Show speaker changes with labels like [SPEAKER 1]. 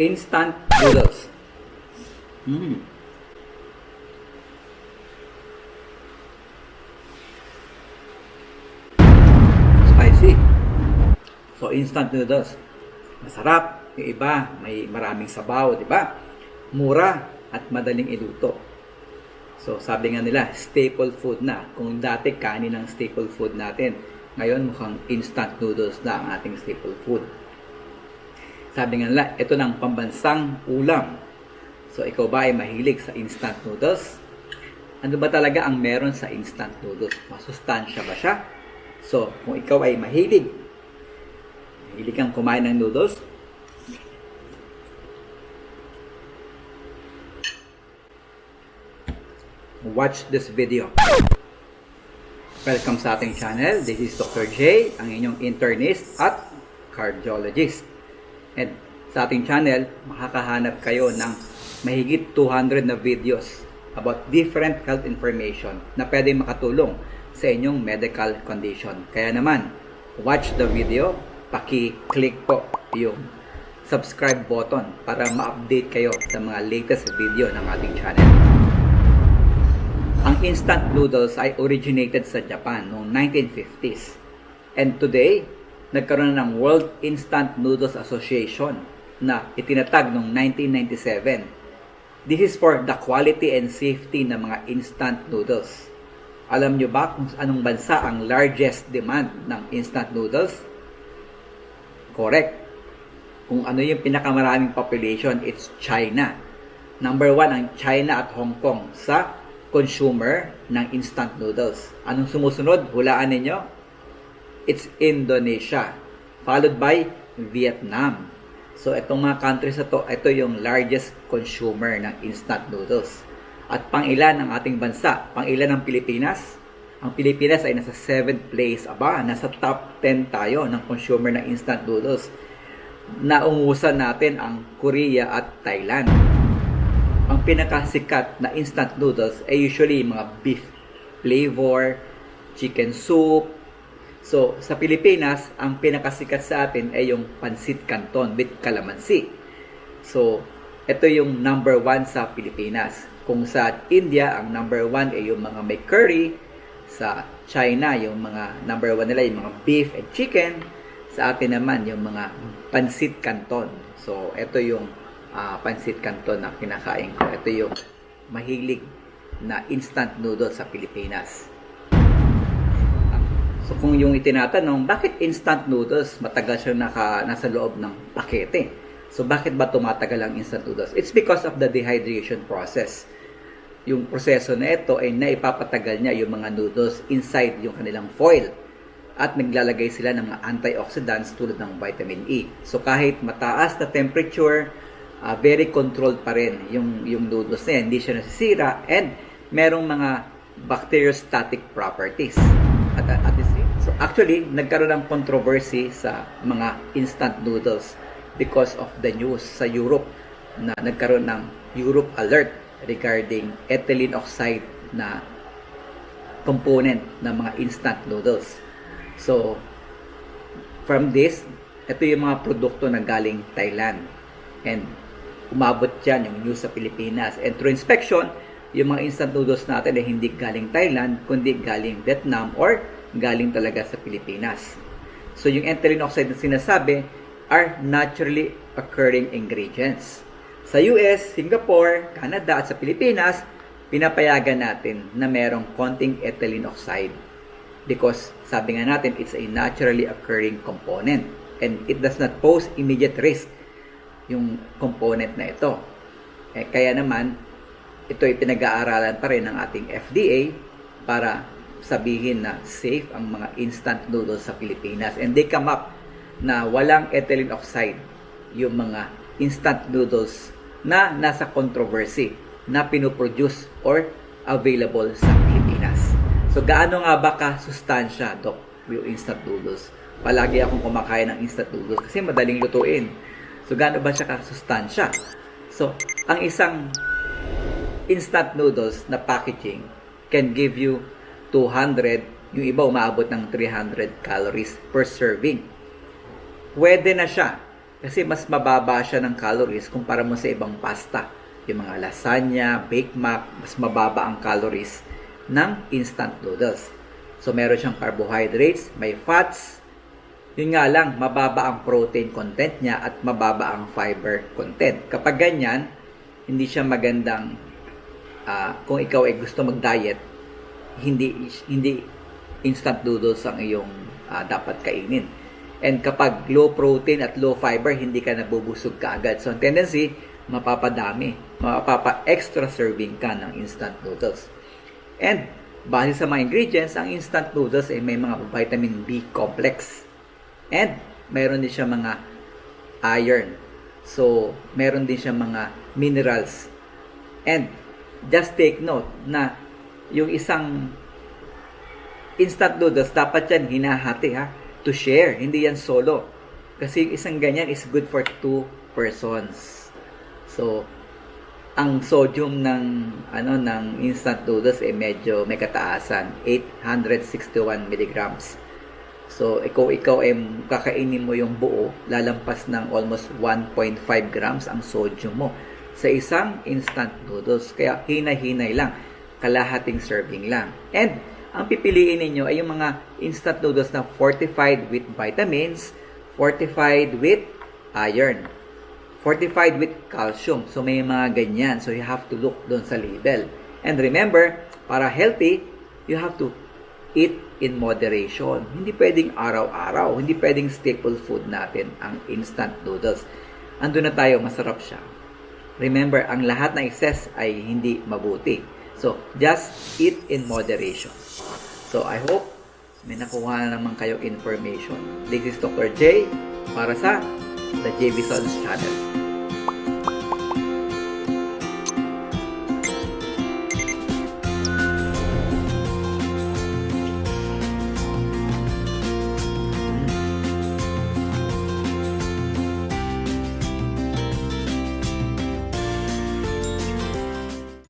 [SPEAKER 1] Instant noodles. Mm. Spicy. So, instant noodles. Masarap. Yung iba, may maraming sabaw, di ba? Mura at madaling iluto. So, sabi nga nila, staple food na. Kung dati kanin ang staple food natin, ngayon mukhang instant noodles na ang ating staple food. Sabi nga nila, ito ng pambansang ulam. So, ikaw ba ay mahilig sa instant noodles? Ano ba talaga ang meron sa instant noodles? Masustansya ba siya? So, kung ikaw ay mahilig, mahilig kang kumain ng noodles, watch this video. Welcome sa ating channel. This is Dr. J, ang inyong internist at cardiologist. And sa ating channel, makakahanap kayo ng mahigit 200 na videos about different health information na pwede makatulong sa inyong medical condition. Kaya naman, watch the video, paki-click po yung subscribe button para ma-update kayo sa mga latest video ng ating channel. Ang instant noodles ay originated sa Japan noong 1950s. And today, nagkaroon na ng World Instant Noodles Association na itinatag noong 1997. This is for the quality and safety ng mga instant noodles. Alam nyo ba kung anong bansa ang largest demand ng instant noodles? Correct. Kung ano yung pinakamaraming population, it's China. Number one ang China at Hong Kong sa consumer ng instant noodles. Anong sumusunod? Hulaan ninyo? It's Indonesia. Followed by Vietnam. So, itong mga countries na to, ito yung largest consumer ng instant noodles. At pang-ilan ng ating bansa? Pang-ilan ng Pilipinas? Ang Pilipinas ay nasa 7th place. Aba, nasa top 10 tayo ng consumer ng instant noodles. Naungusan natin ang Korea at Thailand ang pinakasikat na instant noodles ay usually mga beef flavor, chicken soup. So, sa Pilipinas, ang pinakasikat sa atin ay yung pansit canton with calamansi. So, ito yung number one sa Pilipinas. Kung sa India, ang number one ay yung mga may curry. Sa China, yung mga number one nila, yung mga beef and chicken. Sa atin naman, yung mga pansit canton. So, ito yung uh, pansit canton na kinakain ko. Ito yung mahilig na instant noodles sa Pilipinas. So kung yung itinatanong, bakit instant noodles matagal siya naka, nasa loob ng pakete? So bakit ba tumatagal ang instant noodles? It's because of the dehydration process. Yung proseso na ito ay naipapatagal niya yung mga noodles inside yung kanilang foil at naglalagay sila ng mga antioxidants tulad ng vitamin E. So kahit mataas na temperature, uh, very controlled pa rin yung, yung noodles na yan. Hindi siya nasisira and merong mga bacteriostatic properties. At, at. So actually, nagkaroon ng controversy sa mga instant noodles because of the news sa Europe na nagkaroon ng Europe alert regarding ethylene oxide na component ng mga instant noodles. So, from this, ito yung mga produkto na galing Thailand. And umabot dyan yung news sa Pilipinas. And through inspection, yung mga instant noodles natin ay hindi galing Thailand, kundi galing Vietnam or galing talaga sa Pilipinas. So yung ethylene oxide na sinasabi are naturally occurring ingredients. Sa US, Singapore, Canada at sa Pilipinas, pinapayagan natin na merong konting ethylene oxide because sabi nga natin it's a naturally occurring component and it does not pose immediate risk yung component na ito. Eh, kaya naman, ito ay pinag-aaralan pa rin ng ating FDA para sabihin na safe ang mga instant noodles sa Pilipinas. And they come up na walang ethylene oxide yung mga instant noodles na nasa controversy na pinoproduce or available sa Pilipinas. So gaano nga ba ka-sustansya, Doc, yung instant noodles? Palagi akong kumakain ng instant noodles kasi madaling lutuin. So, gaano ba siya kasustansya? So, ang isang instant noodles na packaging can give you 200, yung iba umaabot ng 300 calories per serving. Pwede na siya Kasi mas mababa siya ng calories kumpara mo sa ibang pasta. Yung mga lasagna, baked mac, mas mababa ang calories ng instant noodles. So meron siyang carbohydrates, may fats, yun nga lang, mababa ang protein content niya at mababa ang fiber content. Kapag ganyan, hindi siya magandang ah, kung ikaw ay gusto mag-diet, hindi hindi instant noodles ang iyong ah, dapat kainin. And kapag low protein at low fiber, hindi ka nabubusog kaagad. So, ang tendency, mapapadami, mapapa-extra serving ka ng instant noodles. And, base sa mga ingredients, ang instant noodles ay may mga vitamin B complex. And, meron din siya mga iron. So, meron din siya mga minerals. And, just take note na yung isang instant noodles, dapat yan hinahati ha, to share, hindi yan solo. Kasi yung isang ganyan is good for two persons. So, ang sodium ng ano ng instant noodles eh medyo may kataasan. 861 milligrams. So ikaw ikaw ay kakainin mo yung buo lalampas ng almost 1.5 grams ang sodium mo sa isang instant noodles. Kaya hinay-hinay lang kalahating serving lang and ang pipiliin ninyo ay yung mga instant noodles na fortified with vitamins fortified with iron fortified with calcium. So may mga ganyan. So you have to look doon sa label. And remember, para healthy, you have to eat in moderation. Hindi pwedeng araw-araw. Hindi pwedeng staple food natin ang instant noodles. Ando na tayo, masarap siya. Remember, ang lahat ng excess ay hindi mabuti. So, just eat in moderation. So, I hope may nakuha na naman kayo information. This is Dr. J para sa The JV Sons Channel.